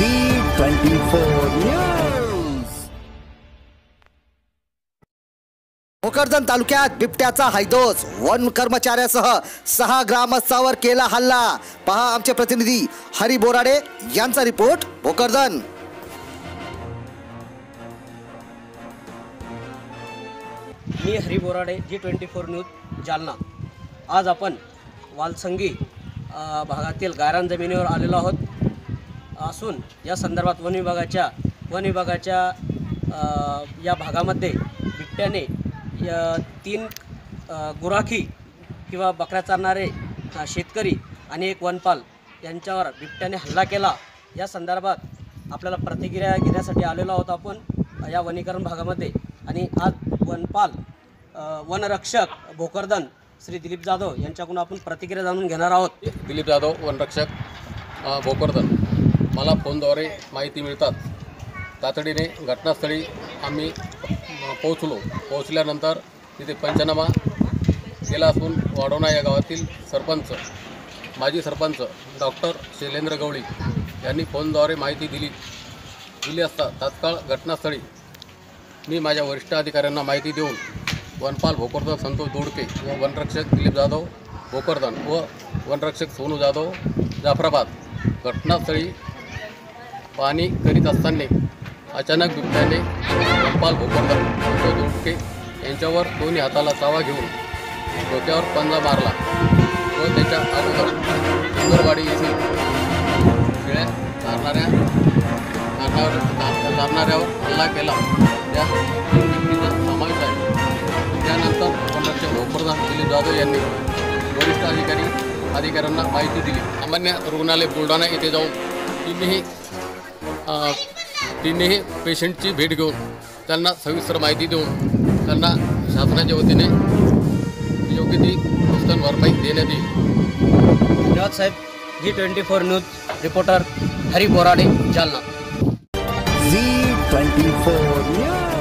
Zee twenty four news Bhokardan तालुक्यात बिबट्याचा हैदोस one कर्मचाऱ्यासह सहा ग्रामस्थावर केला हल्ला. पहा आमचे प्रतिनिधी हरी बोराडे यांचा रिपोर्ट भोकरदन मी Hari Borade Zee twenty four news Jalna. आज आपण वालसंगी भागातील गायरान जमिनीवर आलेलो आहोत. असून या संदर्भात वन विभागाच्या वन विभागाच्या या भागामध्ये बिबट्याने तीन गुराखी किंवा बकऱ्या चालणारे शेतकरी आणि एक वनपाल यांच्यावर बिबट्याने हल्ला केला. या संदर्भात आपल्याला प्रतिक्रिया घेण्यासाठी आलेलो आहोत आपण या वनीकरण भागामध्ये. आणि आज वनपाल वनरक्षक भोकरदन श्री दिलीप जाधव यांच्याकडून आपण प्रतिक्रिया जाणून घेणार आहोत. दिलीप जाधव वनरक्षक भोकरदन. मला फोनद्वारे माहिती मिळतात. तातडीने घटनास्थळी आम्ही पोहोचलो. पोहोचल्यानंतर तिथे पंचनामा केला असून वाढवणा या गावातील सरपंच माजी सरपंच डॉक्टर शैलेंद्र गवळी यांनी फोनद्वारे माहिती दिली. दिली असता तात्काळ घटनास्थळी मी माझ्या वरिष्ठ अधिकाऱ्यांना माहिती देऊन वनपाल भोकरदन संतोष दोडके व वनरक्षक दिलीप जाधव भोकरदन व वनरक्षक सोनू जाधव जाफराबाद घटनास्थळी पाणी करीत असताना अचानक बिबट्याने गोपाल भोकरदन दुडके यांच्यावर दोन्ही हाताला चावा घेऊन डोक्यावर पंजा मारला व त्याच्या अगोदर सुंदरवाडी येथील शिळ्या चारणाऱ्या कारणावर कारणाऱ्यावर हल्ला केला. त्या व्यक्तीचा समावेश आहे. त्यानंतर वनरक्षक भोकरदास दिलीप जाधव यांनी वरिष्ठ अधिकारी अधिकाऱ्यांना माहिती दिली. सामान्य रुग्णालय बुलढाणा येथे जाऊन तिन्ही तिन्ही पेशंटची भेट घेऊन त्यांना सविस्तर माहिती देऊन त्यांना शासनाच्या वतीने योग्य ती नुकसान भरपाई देण्यात येईल. धन्यवाद साहेब Zee twenty four news reporter Hari Borade Jalna. Zee twenty four news.